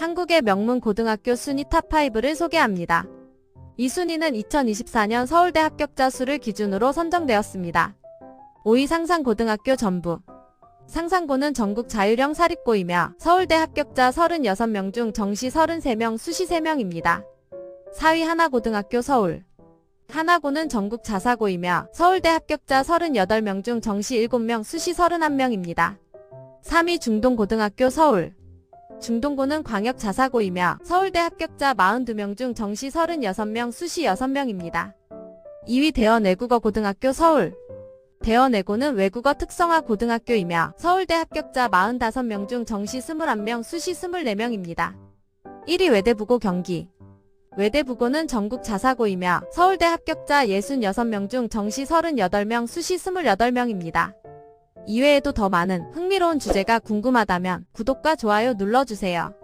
한국의 명문 고등학교 순위 탑5를 소개합니다. 이 순위는 2024년 서울대 합격자 수를 기준으로 선정되었습니다. 5위 상산고등학교 전부. 상산고는 전국 자율형 사립고이며 서울대 합격자 36명 중 정시 33명, 수시 3명입니다. 4위 하나고등학교 서울. 하나고는 전국 자사고이며 서울대 합격자 38명 중 정시 7명, 수시 31명입니다. 3위 중동고등학교 서울. 중동고는 광역 자사고이며 서울대 합격자 42명 중 정시 36명, 수시 6명입니다. 2위 대원 외국어 고등학교 서울. 대원 외고는 외국어 특성화 고등학교이며 서울대 합격자 45명 중 정시 21명, 수시 24명입니다. 1위 외대부고 경기. 외대부고는 전국 자사고이며 서울대 합격자 66명 중 정시 38명, 수시 28명입니다. 이외에도 더 많은 흥미로운 주제가 궁금하다면 구독과 좋아요 눌러주세요.